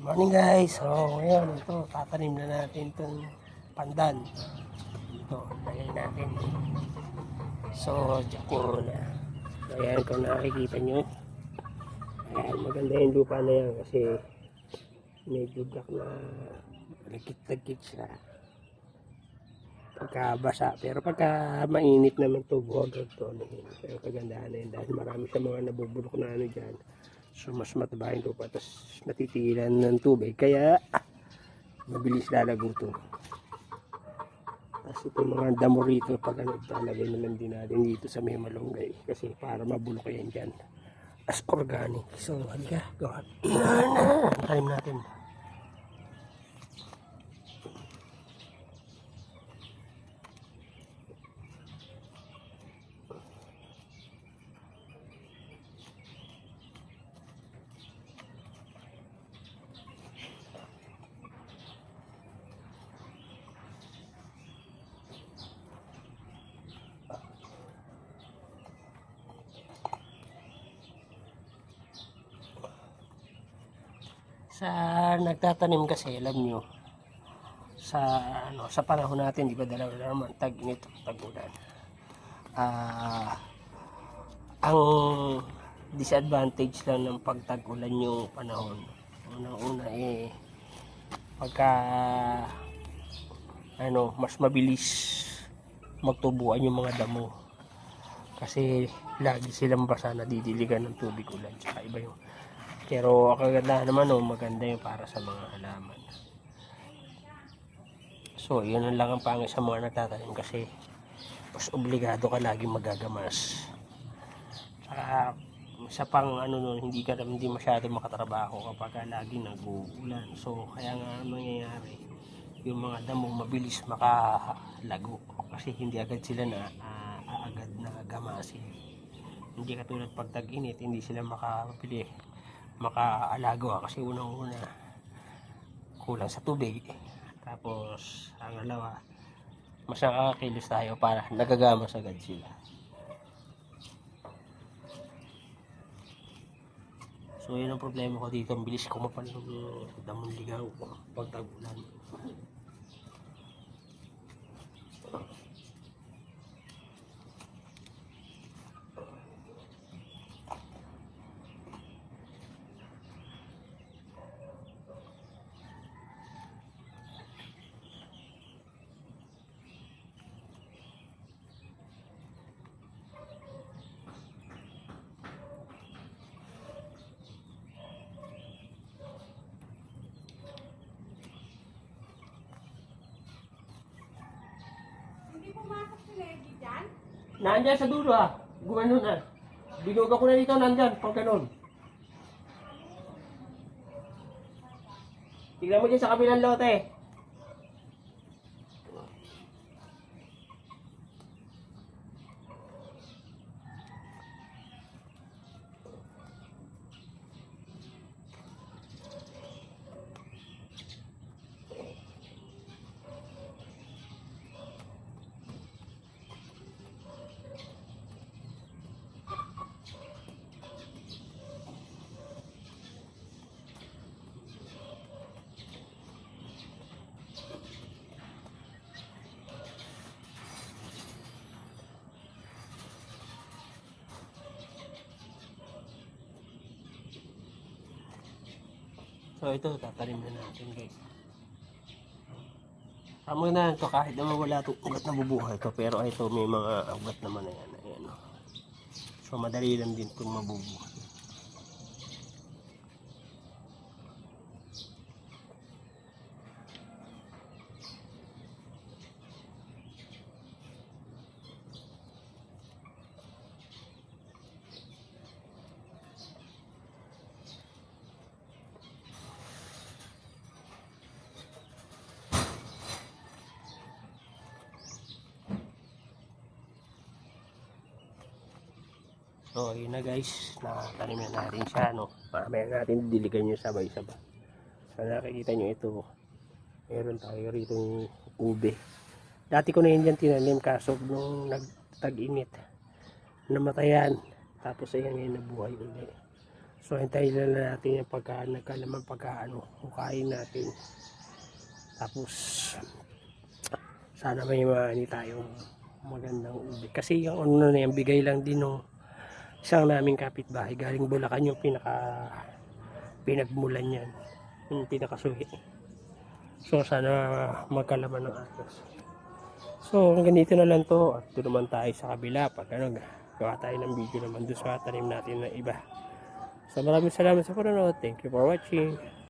Morning guys. So ngayon ito tatanim na natin itong pandan. Ito, lagay natin. So, muna. So, ayan kung nakikita nyo. Ayan, maganda yung lupa na yan kasi medyo black na lagkit-lagkit siya. Pagka basa. Pero pagka mainit naman to, huwag to. Ano. Pero kagandahan na yun dahil marami sa mga nabubulok na ano dyan. So mas mataba yung lupa tapos natitigilan ng tubig kaya mabilis lalago to. Tapos itong mga damo rito pag ano talagay naman din natin dito sa may malunggay kasi para mabulok yan dyan as organic. So halika, gawa. Tanim natin. Sa nagtatanim kasi, alam nyo, sa ano sa panahon natin, di ba dalawa naman tag init tag ulan. Ah ang disadvantage lang ng pagtag-ulan yung panahon. Unang-una eh pagka ano, mas mabilis magtubuan yung mga damo. Kasi lagi silang basa nadidiligan ng tubig ulan. Tsaka iba yung pero kagandahan naman oh, maganda yung para sa mga halaman. So, yun ang lang ang pangit sa mga nagtatanim kasi mas obligado ka lagi magagamas. Saka, sa pang ano nun, hindi ka hindi masyado makatrabaho kapag ka lagi nag-uulan. So, kaya nga ang mangyayari, yung mga damo mabilis makalago kasi hindi agad sila na ah, agad na gamasin. Hindi katulad pag tag-init, hindi sila makapili makaalago kasi unang-una kulang sa tubig. Tapos ang alawa mas nakakakilos tayo para nagagamas agad sila so yun ang problema ko dito. Ang bilis kumapal ng damong ligaw pag nandyan sa dulo ah. Gumano na. Binuga ko na dito nandyan pag ganun tignan mo dyan sa kabilang lote So ito, tatanim na natin guys. Amo na ito kahit naman wala itong ugat na bubuhay ito. Pero ito may mga ugat naman na yan. Ayan, oh. So madali lang din itong mabubuhay. So yun na guys, nakatanim na natin siya. No? Mamaya natin diligan yung sabay-sabay. So nakikita nyo ito. Meron tayo rito ube. Dati ko na yun dyan tinanim kaso nung nagtag-init. Namatayan. Tapos ayan ngayon nabuhay ulit. So, hintayin na natin yung pagka nagkalaman pagka ano, hukayin natin. Tapos, sana may maani tayong magandang ubi. Kasi yung ano na yan, bigay lang din ng isang naming kapitbahay. Galing Bulacan yung pinaka pinagmulan yan. Yung pinakasuhi. So, sana magkalaman ng atos. So, hanggang dito na lang to. At doon naman tayo sa kabila. Pag ano, gawa tayo ng video naman doon sa tanim natin na iba. So, maraming salamat sa panonood. Thank you for watching.